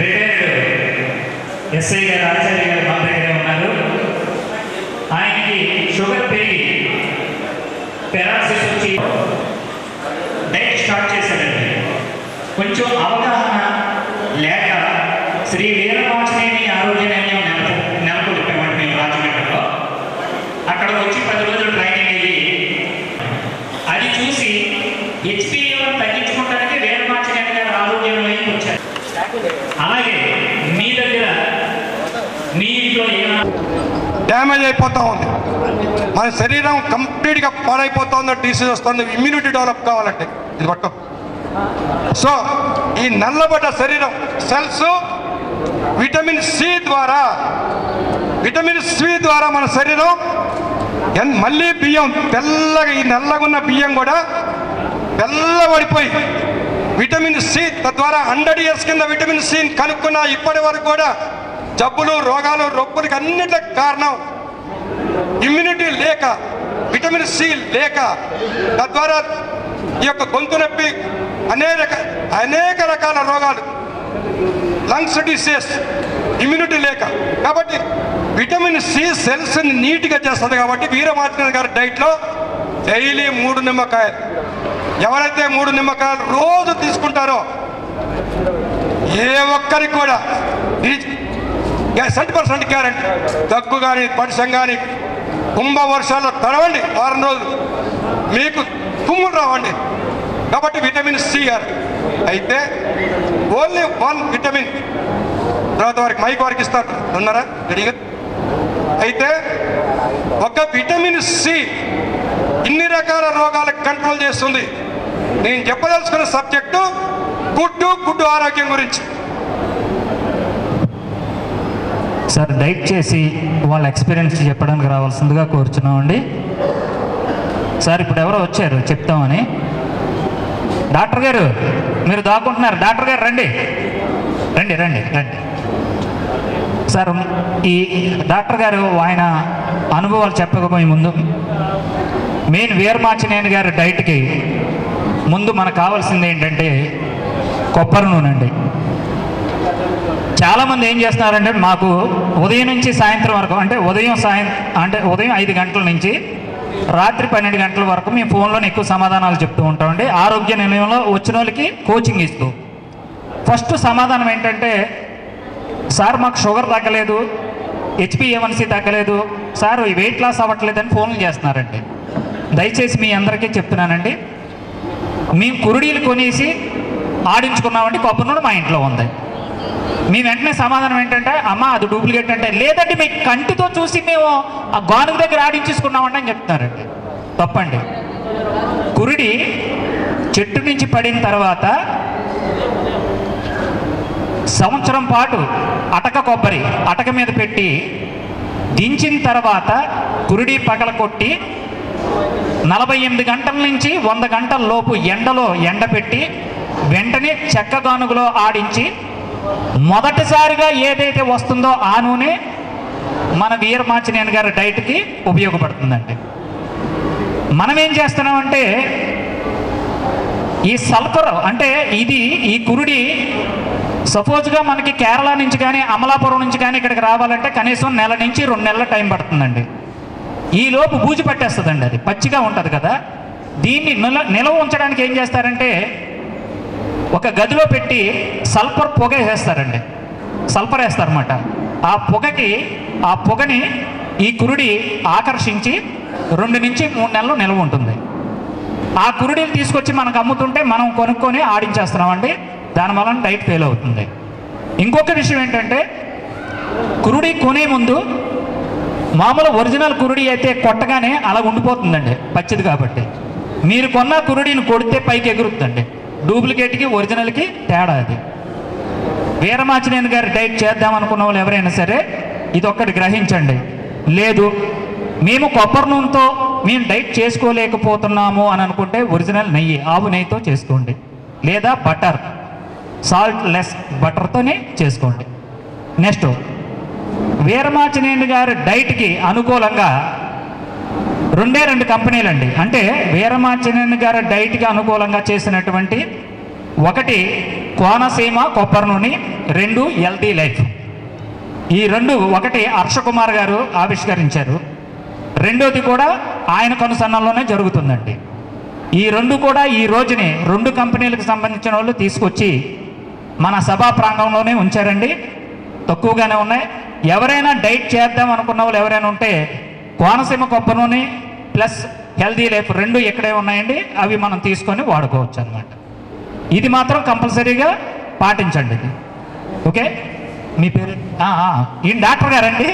Retired SI గారు ఆచార్య గారు మా దగ్గరే ఉన్నారు. ఆయనకి షుగర్ పెరిగి పెరాసిస్ వచ్చి డైట్ స్టార్ట్ చేశాడండి. కొంచెం అవగాహన లేక శ్రీ వీరమాచనేని ఆరోగ్య నిలయం నెలకు నెలకొల్పామండి మేము రాజమండ్రిలో అక్కడ వచ్చి పది రోజులు ట్రైనింగ్ వెళ్ళి అది చూసి హెచ్పిఏలను తగ్గించుకోవడానికి వీరమాచనేని గారు ఆరోగ్య నిలయం వచ్చారు అలాగే మీ దగ్గర మీ ఇంట్లో డ్యామేజ్ అయిపోతూ ఉంది. మన శరీరం కంప్లీట్గా పాడైపోతుంది డిసీజ్ వస్తుంది ఇమ్యూనిటీ డెవలప్ కావాలంటే. ఇది పట్టు. సో ఈ నల్లబడ్డ శరీరం సెల్స్ విటమిన్ సి ద్వారా విటమిన్ సి ద్వారా మన శరీరం ఎన్- మళ్ళీ బియ్యం తెల్లగా ఈ నల్లగా ఉన్న బియ్యం కూడా తెల్లబడిపోయి విటమిన్ సి తద్వారా హండ్రెడ్ ఇయర్స్ కింద విటమిన్ సి కనుక్కున్న ఇప్పటి వరకు కూడా జబ్బులు రోగాలు రొప్పులకి అన్నిటికి కారణం ఇమ్యూనిటీ లేక విటమిన్ సి లేక. తద్వారా ఈ యొక్క గొంతు నొప్పి అనేక అనేక రకాల రోగాలు లంగ్స్ డిసీజ్ ఇమ్యూనిటీ లేక. కాబట్టి విటమిన్ సి సెల్స్ని నీట్గా చేస్తుంది కాబట్టి వీరమార్చిన గారి డైట్లో డైలీ మూడు నిమ్మకాయలు. ఎవరైతే మూడు నిమ్మకాయలు రోజు తీసుకుంటారో ఏ ఒక్కరికి కూడా సెంట్ పర్సెంట్ గ్యారంటీ. దగ్గు కానీ పడిసం కానీ కుంభ వర్షాల్లో తడవండి వారం రోజులు. మీకు తుమ్ములు రావండి. కాబట్టి విటమిన్ సి గారు. అయితే ఓన్లీ వన్ విటమిన్. తర్వాత వారికి మైక్ వారికి ఇస్తారు. ఉన్నారా రెడీగా అయితే ఒక విటమిన్ సి ఇన్ని రకాల రోగాలకు కంట్రోల్ చేస్తుంది. నేను చెప్పదలుచుకున్న సబ్జెక్టు గుడ్డు గుడ్డు ఆరోగ్యం గురించి. సార్ డైట్ చేసి వాళ్ళ ఎక్స్పీరియన్స్ చెప్పడానికి రావాల్సిందిగా కోరుచున్నామండి. సార్ ఇప్పుడు ఎవరో వచ్చారు చెప్తామని. డాక్టర్ గారు మీరు దాక్కుంటున్నారు. డాక్టర్ గారు రండి. రండి రండి రండి. సార్ ఈ డాక్టర్ గారు ఆయన అనుభవాలు చెప్పకపోయే ముందు మెయిన్ వీరమాచినేని గారి డైట్కి ముందు మనకు కావాల్సింది ఏంటంటే కొబ్బరి నూనె అండి. చాలామంది ఏం చేస్తున్నారంటే మాకు ఉదయం నుంచి సాయంత్రం వరకు అంటే ఉదయం సాయం అంటే ఉదయం ఐదు గంటల నుంచి రాత్రి పన్నెండు గంటల వరకు మేము ఫోన్లోనే ఎక్కువ సమాధానాలు చెప్తూ ఉంటామండి. ఆరోగ్య నిలయంలో వచ్చిన వాళ్ళకి కోచింగ్ ఇస్తూ. ఫస్ట్ సమాధానం ఏంటంటే సార్ మాకు షుగర్ తగ్గలేదు హెచ్పిఏవన్సీ తగ్గలేదు సార్ వెయిట్ లాస్ అవ్వట్లేదని ఫోన్లు చేస్తున్నారండి. దయచేసి మీ అందరికీ చెప్తున్నానండి. మేము కురుడీలు కొనేసి ఆడించుకున్నామంటే కొబ్బరి నూనె మా ఇంట్లో ఉంది. మీ వెంటనే సమాధానం ఏంటంటే అమ్మ అది డూప్లికేట్ అంటే లేదంటే మీ కంటితో చూసి మేము ఆ గానుగు దగ్గర ఆడించేసుకున్నామంటే అని చెప్తున్నారండి. తప్పండి. కురుడి చెట్టు నుంచి పడిన తర్వాత సంవత్సరం పాటు అటక కొబ్బరి అటక మీద పెట్టి దించిన తర్వాత కురుడి పగల కొట్టి నలభై ఎనిమిది గంటల నుంచి వంద గంటల లోపు ఎండలో ఎండపెట్టి వెంటనే చెక్కగానుగలో ఆడించి మొదటిసారిగా ఏదైతే వస్తుందో ఆ నూనె మన వీరమాచినేని గారి డైట్కి ఉపయోగపడుతుందండి. మనం ఏం చేస్తున్నామంటే ఈ సల్ఫర్ అంటే ఇది ఈ కురుడి సపోజ్గా మనకి కేరళ నుంచి కానీ అమలాపురం నుంచి కానీ ఇక్కడికి రావాలంటే కనీసం నెల నుంచి రెండు నెలల టైం పడుతుందండి. ఈలోపు బూజు పట్టేస్తుందండి అది. పచ్చిగా ఉంటుంది కదా. దీన్ని నిల నిల్వ ఉంచడానికి ఏం చేస్తారంటే ఒక గదిలో పెట్టి సల్ఫర్ పొగ వేస్తారండి సల్ఫర్ వేస్తారన్నమాట. ఆ పొగకి ఆ పొగని ఈ కురుడి ఆకర్షించి రెండు నుంచి మూడు నెలలు నిల్వ ఉంటుంది. ఆ కురుడిని తీసుకొచ్చి మనకు అమ్ముతుంటే మనం కొనుక్కొని ఆడించేస్తున్నామండి. దానివల్ల డైట్ ఫెయిల్ అవుతుంది. ఇంకొక విషయం ఏంటంటే కురుడి కొనే ముందు మామూలు ఒరిజినల్ కురుడి అయితే కొట్టగానే అలా ఉండిపోతుందండి పచ్చిది కాబట్టి. మీరు కొన్న కురుడిని కొడితే పైకి ఎగురుతుందండి. డూప్లికేట్కి ఒరిజినల్కి తేడా అది. వీరమాచినేని గారి డైట్ చేద్దాం అనుకున్న వాళ్ళు ఎవరైనా సరే ఇది ఒక్కటి గ్రహించండి. లేదు మేము కొబ్బరి నూనెతో మేము డైట్ చేసుకోలేకపోతున్నాము అని అనుకుంటే ఒరిజినల్ నెయ్యి ఆవు నెయ్యితో చేసుకోండి. లేదా బటర్ సాల్ట్ లెస్ బటర్తోనే చేసుకోండి. నెక్స్ట్ వీరమాచినేని గారి డైట్కి అనుకూలంగా రెండే రెండు కంపెనీలు అండి అంటే వీరమాచినేని గారి డైట్కి అనుకూలంగా చేసినటువంటి ఒకటి కోనసీమ కొబ్బరి నూనె రెండు ఎల్దీ లైఫ్. ఈ రెండు ఒకటి హర్షకుమార్ గారు ఆవిష్కరించారు. రెండోది కూడా ఆయన కనుసన్నల్లోనే జరుగుతుందండి. ఈ రెండు కూడా ఈ రోజుని రెండు కంపెనీలకు సంబంధించిన వాళ్ళు తీసుకొచ్చి మన సభా ప్రాంగంలోనే ఉంచారండి. తక్కువగానే ఉన్నాయి. ఎవరైనా డైట్ చేద్దాం అనుకున్న వాళ్ళు ఎవరైనా ఉంటే కోనసీమ కొబ్బరి నూనె ప్లస్ హెల్దీ లైఫ్ రెండు ఇక్కడే ఉన్నాయండి. అవి మనం తీసుకొని వాడుకోవచ్చు అనమాట ఇది మాత్రం కంపల్సరీగా పాటించండి ఇది. ఓకే? మీ పేరు? ఈయన డాక్టర్ గారండి.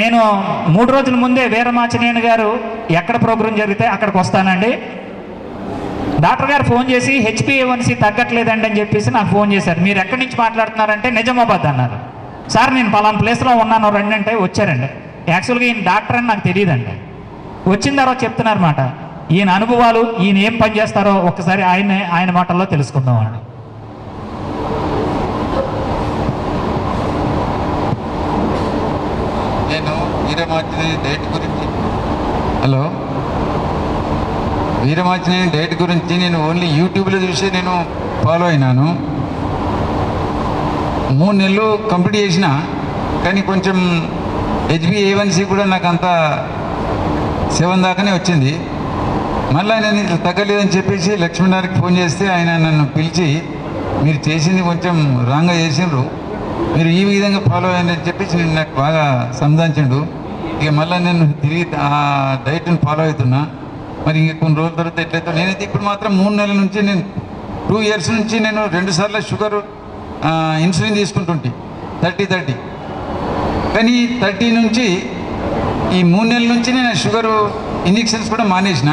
నేను మూడు రోజుల ముందే వీరమాచినేని గారు ఎక్కడ ప్రోగ్రాం జరిగితే అక్కడికి వస్తానండి. డాక్టర్ గారు ఫోన్ చేసి హెచ్పిఏవన్సీ తగ్గట్లేదండి అని చెప్పేసి నాకు ఫోన్ చేశారు. మీరు ఎక్కడి నుంచి మాట్లాడుతున్నారంటే నిజామాబాద్ అన్నారు. సార్ నేను పలానా ప్లేస్లో ఉన్నాను రండి అంటే వచ్చారండి. యాక్చువల్గా ఈయన డాక్టర్ అని నాకు తెలియదండి వచ్చిన తర్వాత చెప్తున్నారన్నమాట. ఈయన అనుభవాలు ఈయన ఏం పని చేస్తారో ఒక్కసారి ఆయన ఆయన మాటల్లో తెలుసుకుందాం అండి నేను వీరమాచినేని డేట్ గురించి హలో? వీరమాచినేని డేట్ గురించి నేను ఓన్లీ యూట్యూబ్లో చూసి నేను ఫాలో అయినాను. మూడు నెలలు కంప్లీట్ చేసిన కానీ కొంచెం హెచ్బిఏవన్సీ కూడా నాకు అంత సెవెన్ దాకానే వచ్చింది. మళ్ళీ నేను తగ్గలేదని చెప్పేసి లక్ష్మీ గారికి ఫోన్ చేస్తే ఆయన నన్ను పిలిచి మీరు చేసింది కొంచెం రాంగ్గా చేసిండ్రు. మీరు ఈ విధంగా ఫాలో అయ్యని చెప్పేసి నేను నాకు బాగా సంధానించిండు ఇక మళ్ళీ నేను తిరిగి ఆ డైట్ని ఫాలో అవుతున్నా. మరి ఇంక కొన్ని రోజుల తర్వాత ఎట్లయితే నేనైతే ఇప్పుడు మాత్రం మూడు నెలల నుంచి నేను టూ ఇయర్స్ నుంచి నేను రెండు సార్లు షుగర్ ఇన్సులిన్ తీసుకుంటుంటే థర్టీ థర్టీ కానీ థర్టీ నుంచి ఈ మూడు నెలల నుంచి నేను షుగర్ ఇంజెక్షన్స్ కూడా మానేసిన.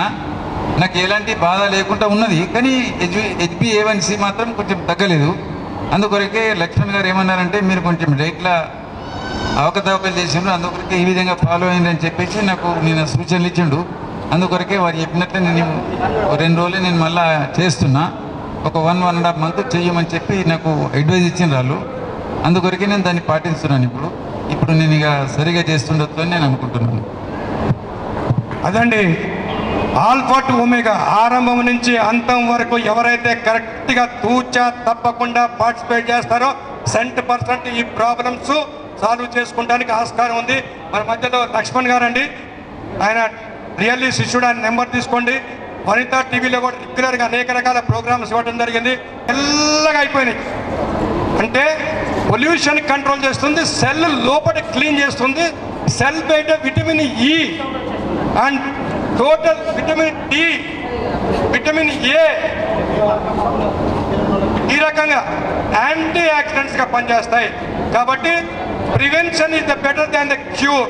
నాకు ఎలాంటి బాధ లేకుండా ఉన్నది. కానీ హెచ్ హెచ్బి ఏవన్సీ మాత్రం కొంచెం తగ్గలేదు. అందుకొరకే లక్ష్మణ్ గారు ఏమన్నారంటే మీరు కొంచెం డైట్లో అవకతవకలు చేసిండ్రు. అందుకొరకే ఈ విధంగా ఫాలో అయ్యింది అని చెప్పేసి నాకు నేను సూచనలు ఇచ్చిండు. అందుకొరకే వారు చెప్పినట్లే నేను రెండు రోజులు నేను మళ్ళా చేస్తున్నా. ఒక one one and half month చేయమని చెప్పి నాకు అడ్వైజ్ ఇచ్చిండ్రు వాళ్ళు. అందుకొరకే నేను దాన్ని పాటిస్తున్నాను ఇప్పుడు. ఇప్పుడు నేను ఇక సరిగా చేస్తుండొచ్చు అని నేను అనుకుంటున్నాను. అదండి. ఆల్ఫాట్ ఉమెగా ఆరంభం నుంచి అంతం వరకు ఎవరైతే కరెక్ట్గా తూచా తప్పకుండా పార్టిసిపేట్ చేస్తారో సెంట్ పర్సెంట్ ఈ ప్రాబ్లమ్స్ సాల్వ్ చేసుకోవడానికి ఆస్కారం ఉంది. మన మధ్యలో లక్ష్మణ్ గారండి. ఆయన రియల్లీ శిష్యుడు ఆయన నెంబర్ తీసుకోండి. వనిత టీవీలో కూడా రెగ్యులర్గా అనేక రకాల ప్రోగ్రామ్స్ ఇవ్వడం జరిగింది. తెల్లగా అయిపోయినాయి. అంటే పొల్యూషన్ కంట్రోల్ చేస్తుంది సెల్ లోపల క్లీన్ చేస్తుంది సెల్ బయట vitamin E and total vitamin D vitamin A ఈ రకంగా యాంటీ యాక్సిడెంట్స్గా పనిచేస్తాయి. కాబట్టి prevention is the better than the cure.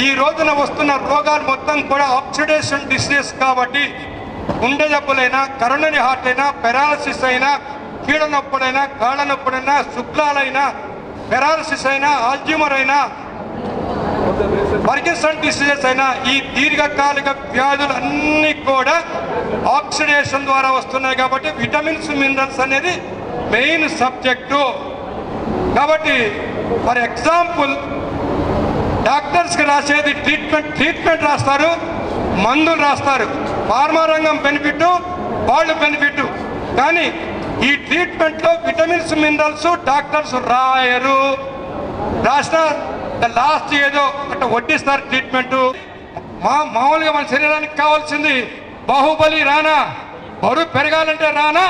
ఈ రోజున వస్తున్న రోగాలు మొత్తం కూడా ఆక్సిడేషన్ డిసీజెస్ కాబట్టి గుండె జబ్బులైనా కరోనరీ హార్ట్ అయినా పెరాలసిస్ అయినా కీడ నొప్పులైనా కాళ్ళ నొప్పులైనా శుక్లాలైనా పెరాలసిస్ అయినా ఆల్జిమర్ అయినా పర్కిన్సన్ డిసీజెస్ అయినా ఈ దీర్ఘకాలిక వ్యాధులు అన్నీ కూడా ఆక్సిడేషన్ ద్వారా వస్తున్నాయి కాబట్టి విటమిన్స్ మినరల్స్ అనేది మెయిన్ సబ్జెక్టు. కాబట్టి ఫర్ ఎగ్జాంపుల్ డాక్టర్స్కి రాసేది ట్రీట్మెంట్ ట్రీట్మెంట్ రాస్తారు. మందులు రాస్తారు. ఫార్మా రంగం బెనిఫిట్ వాళ్ళు బెనిఫిట్ కానీ ఈ ట్రీట్మెంట్లో విటమిన్స్ మినరల్స్ డాక్టర్స్ రాయరు. రాసిన లాస్ట్ ఏదో అట్లా వడ్డిస్తారు ట్రీట్మెంట్ మా మామూలుగా మన శరీరానికి కావాల్సింది బాహుబలి రానా. బరువు పెరగాలంటే రానా.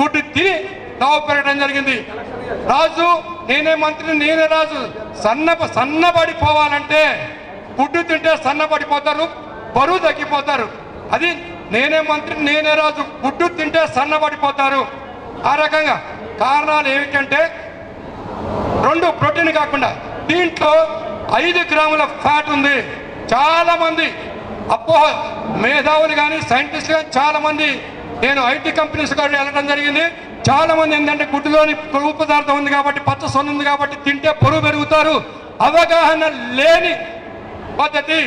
గుడ్డు తిని తావు పెరగడం జరిగింది. రాజు నేనే మంత్రి నేనే రాజు. సన్న సన్నబడిపోవాలంటే గుడ్డు తింటే సన్నబడిపోతారు బరువు తగ్గిపోతారు. అది నేనే మంత్రి నేనే రాజు. గుడ్డు తింటే సన్నబడిపోతారు. ఆ రకంగా కారణాలు ఏమిటంటే రెండు ప్రోటీన్ కాకుండా దీంట్లో ఐదు గ్రాముల ఫ్యాట్ ఉంది. చాలా మంది అపోహ మేధావులు కానీ సైంటిస్టులు కానీ చాలా మంది నేను ఐటీ కంపెనీస్ కూడా వెళ్ళడం జరిగింది. చాలా మంది ఏంటంటే గుడ్డులోని కొవ్వు పదార్థం ఉంది కాబట్టి పచ్చ సొన్ను ఉంది కాబట్టి తింటే పొరుగు పెరుగుతారు. అవగాహన లేని పద్ధతి.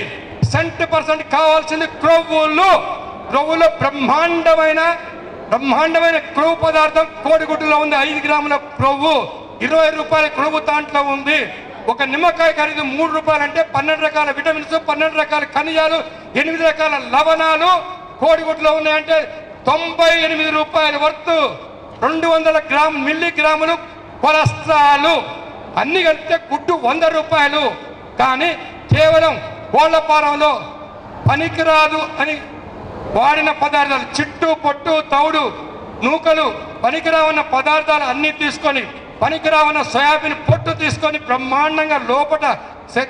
సెంట్ పర్సెంట్ కావాల్సింది క్రొవ్వులు. క్రొవ్వులో బ్రహ్మాండమైన బ్రహ్మాండమైన క్రొవ్వు పదార్థం కోడిగుడ్డులో ఉంది. ఐదు గ్రాముల క్రొవ్వు. ఇరవై రూపాయల క్రొవ్వు దాంట్లో ఉంది. ఒక నిమ్మకాయ ఖరీదు మూడు రూపాయలు అంటే పన్నెండు రకాల విటమిన్స్ పన్నెండు రకాల ఖనిజాలు ఎనిమిది రకాల లవణాలు కోడిగుడ్లో ఉన్నాయంటే తొంభై ఎనిమిది రూపాయల వర్త్. రెండు వందల గ్రామ్ మిల్లీగ్రాములు కొలెస్ట్రాల్ అన్ని కలిపితే గుడ్డు వంద రూపాయలు. కానీ కేవలం కోళ్ళ ఫారంలో పనికిరాదు అని వాడిన పదార్థాలు. చిట్టు పొట్టు తౌడు నూకలు పనికిరావన్న పదార్థాలు అన్నీ తీసుకొని పనికిరావన్న సోయాబీన్ పొట్టు తీసుకొని బ్రహ్మాండంగా లోపల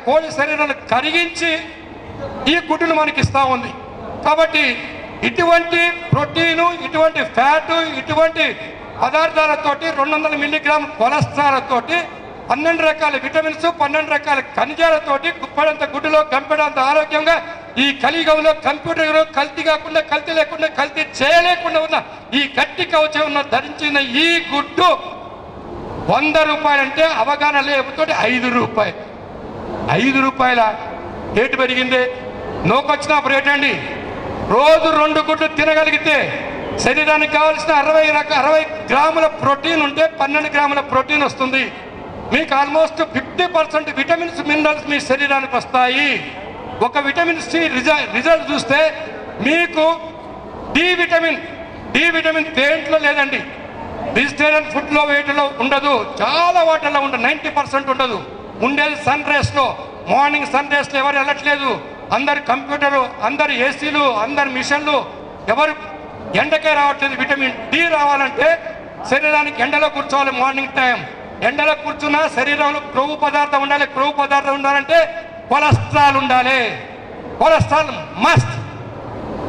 కోడి శరీరాన్ని కరిగించి ఈ గుడ్డును మనకి ఇస్తూ ఉంది. కాబట్టి ఇటువంటి ప్రోటీను ఇటువంటి ఫ్యాటు ఇటువంటి పదార్థాలతోటి రెండు వందల మిల్లీగ్రామ్ కొలెస్ట్రాల్తోటి పన్నెండు రకాల విటమిన్స్ పన్నెండు రకాల ఖనిజాలతోటి గుప్పడంత గుడ్డులో గంపెడంత ఆరోగ్యంగా ఈ కలియుగంలో కంప్యూటర్ కల్తీ కాకుండా కల్తీ లేకుండా కల్తీ చేయలేకుండా ఉన్న ఈ గట్టి కవచం ఉన్న ధరించిన ఈ గుడ్డు వంద రూపాయలంటే అవగాహన లేకపోతే ఐదు రూపాయలు. ఐదు రూపాయల రేటు పెరిగింది. నోకొచ్చినప్పుడు రేటండి రోజు రెండు గుడ్లు తినగలిగితే శరీరానికి కావాల్సిన అరవై రక అరవై గ్రాముల ప్రోటీన్ ఉంటే పన్నెండు గ్రాముల ప్రోటీన్ వస్తుంది. మీకు almost fifty percent vitamins minerals మీ శరీరానికి వస్తాయి. ఒక విటమిన్ సి రిజల్ట్ చూస్తే మీకు డి విటమిన్ డి విటమిన్ దేంట్లో లేదండి. వెజిటేరియన్ ఫుడ్లో వేటిలో ఉండదు. చాలా వాటిల్లో ఉండదు నైంటీ పర్సెంట్ ఉండదు. ఉండేది సన్ రేస్లో మార్నింగ్ సన్ రేస్లో ఎవరు వెళ్ళట్లేదు. అందరు కంప్యూటరు అందరు ఏసీలు అందరు మిషన్లు ఎవరు ఎండకే రావట్లేదు విటమిన్ డి రావాలంటే శరీరానికి ఎండలో కూర్చోవాలి మార్నింగ్ టైం. ఎండలో కూర్చున్నా శరీరంలో క్రొవ్వు పదార్థం ఉండాలి క్రొవ్వు పదార్థం ఉండాలంటే కొలెస్ట్రాల్ ఉండాలి. కొలెస్ట్రాల్ మస్ట్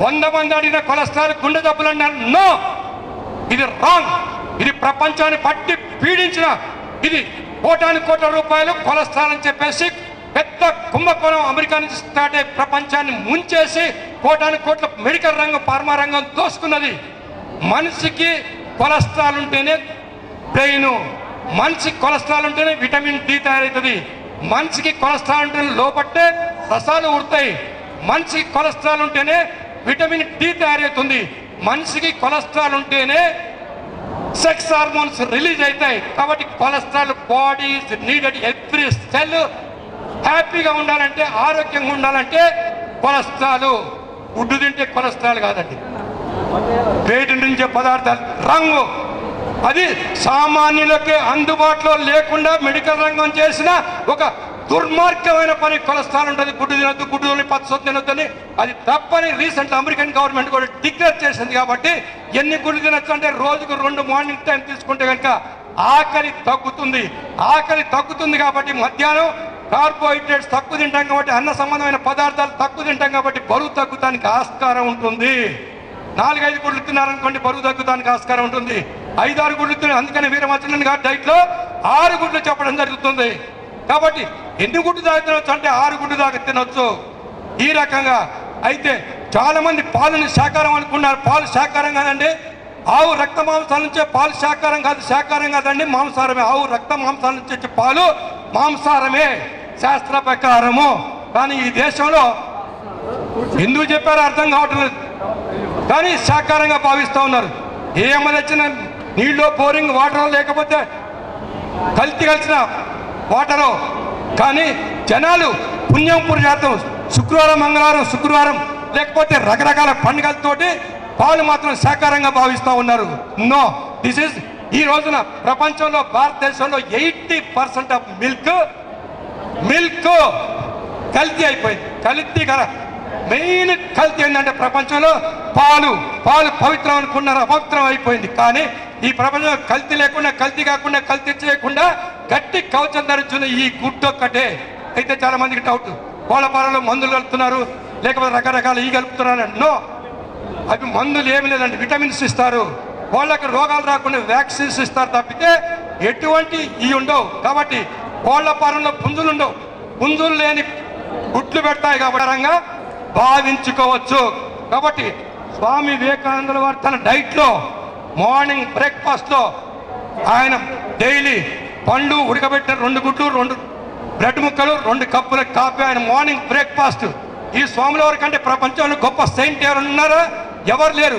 వంద మంది అడిగిన కొలెస్ట్రాల్ గుండె జబ్బులు అన్నారు నో ఇది రాంగ్ ఇది ప్రపంచాన్ని పట్టి పీడించిన ఇది కోటాను కోట్ల రూపాయలు కొలెస్ట్రాల్ అని చెప్పేసి పెద్ద కుంభకోణం అమెరికా నుంచి స్టార్ట్ అయ్యి ప్రపంచాన్ని ముంచేసి కోటాను కోట్ల మెడికల్ రంగం ఫార్మా రంగం దోసుకున్నది. మనిషికి కొలెస్ట్రాల్ ఉంటేనే బ్రెయిన్ మనిషికి కొలెస్ట్రాల్ ఉంటేనే విటమిన్ డి తయారవుతుంది మనిషికి కొలెస్ట్రాల్ ఉంటేనే లోపట్టే రసాలు ఉడతాయి మనిషికి కొలెస్ట్రాల్ ఉంటేనే విటమిన్ డి తయారవుతుంది మనిషికి కొలెస్ట్రాల్ ఉంటేనే సెక్స్ హార్మోన్స్ రిలీజ్ అవుతాయి కాబట్టి cholesterol body needed every cell హ్యాపీగా ఉండాలంటే ఆరోగ్యంగా ఉండాలంటే కొలెస్ట్రాలు. గుడ్డు తింటే కొలెస్ట్రాల్ కాదండి. వేటి నుంచే పదార్థాలు. రంగు. అది సామాన్యులకే అందుబాటులో లేకుండా మెడికల్ రంగం చేసిన ఒక దుర్మార్గమైన పని కొలెస్ట్రాల్ ఉంటుంది. గుడ్డు తినొద్దు గుడ్డు తిని పచ్చొద్దు తినొద్దని అది తప్పని రీసెంట్ అమెరికన్ గవర్నమెంట్ కూడా డిక్లేర్ చేసింది కాబట్టి ఎన్ని గుడ్లు తినొచ్చు అంటే రోజుకు రెండు మార్నింగ్ టైం తీసుకుంటే కనుక ఆకలి తగ్గుతుంది. ఆకలి తగ్గుతుంది కాబట్టి మధ్యాహ్నం కార్బోహైడ్రేట్స్ తక్కువ తింటాం కాబట్టి అన్న సంబంధమైన పదార్థాలు తక్కువ తింటాం కాబట్టి బరువు తగ్గుతానికి ఆస్కారం ఉంటుంది. నాలుగైదు గుడ్లు తిన్నారనుకోండి బరువు తగ్గుతానికి ఆస్కారం ఉంటుంది. ఐదారు గుడ్లు తిన్నారు అందుకని వీరమచంద్రన్ గారి డైట్లో ఆరు గుడ్లు చెప్పడం జరుగుతుంది. కాబట్టి ఎన్ని గుడ్లు దాకా తినొచ్చు అంటే ఆరు గుడ్లు దాకా తినొచ్చు. ఈ రకంగా అయితే చాలా మంది పాలను శాకారం అనుకున్నారు పాలు శాకారం కాదండి ఆవు రక్త మాంసాల నుంచే పాలు శాకారం కాదు శాకారం కాదండి మాంసారమే ఆవు రక్త మాంసాల నుంచి వచ్చే పాలు మాంసారమే శాస్త్ర ప్రకారము. కానీ ఈ దేశంలో ఎందుకు చెప్పారో అర్థం కావటం లేదు కానీ శాకారంగా భావిస్తూ ఉన్నారు. ఏ నీళ్ళు బోరింగ్ వాటర్ లేకపోతే కల్తీ కలిసిన వాటరు. కానీ జనాలు పుణ్యం పురుషార్థం శుక్రవారం మంగళవారం శుక్రవారం లేకపోతే రకరకాల పండుగలతోటి పాలు మాత్రం శాకారంగా భావిస్తూ ఉన్నారు. నో దిస్ ఇస్ ఈ రోజున ప్రపంచంలో భారతదేశంలో eighty percent of milk milk కల్తీ అయిపోయింది. కల్తీ కదా మెయిన్ కల్తీ ఏంటంటే ప్రపంచంలో పాలు పాలు పవిత్రం అనుకున్నారు అపవిత్రం అయిపోయింది. కానీ ఈ ప్రపంచంలో కల్తీ లేకుండా కల్తీ కాకుండా కల్తీ చేయకుండా గట్టి కవచం ధరించిన ఈ గుడ్డు ఒక్కటే. అయితే చాలా మందికి డౌట్ కోళ్ళ మందులు కలుపుతున్నారు లేకపోతే రకరకాల ఈ కలుపుతున్నారు నో అవి మందులు ఏమి లేదండి. విటమిన్స్ ఇస్తారు. వాళ్ళకి రోగాలు రాకుండా వ్యాక్సిన్స్ ఇస్తారు తప్పితే ఎటువంటి ఈ ఉండవు. కాబట్టి కోళ్ళ పారంలో పుంజులు ఉండవు. పుంజులు లేని గుట్లు పెడతాయి కాబట్టి భావించుకోవచ్చు. కాబట్టి స్వామి వివేకానందుల వారు తన డైట్లో మార్నింగ్ బ్రేక్ఫాస్ట్లో ఆయన డైలీ పండు ఉడకబెట్టిన రెండు గుడ్లు రెండు బ్రెడ్ ముక్కలు రెండు కప్పుల కాఫీ ఆయన మార్నింగ్ బ్రేక్ఫాస్ట్. ఈ స్వాముల వారి కంటే ప్రపంచంలో గొప్ప సెయింట్ ఎవరు ఉన్నారా? ఎవరు లేరు.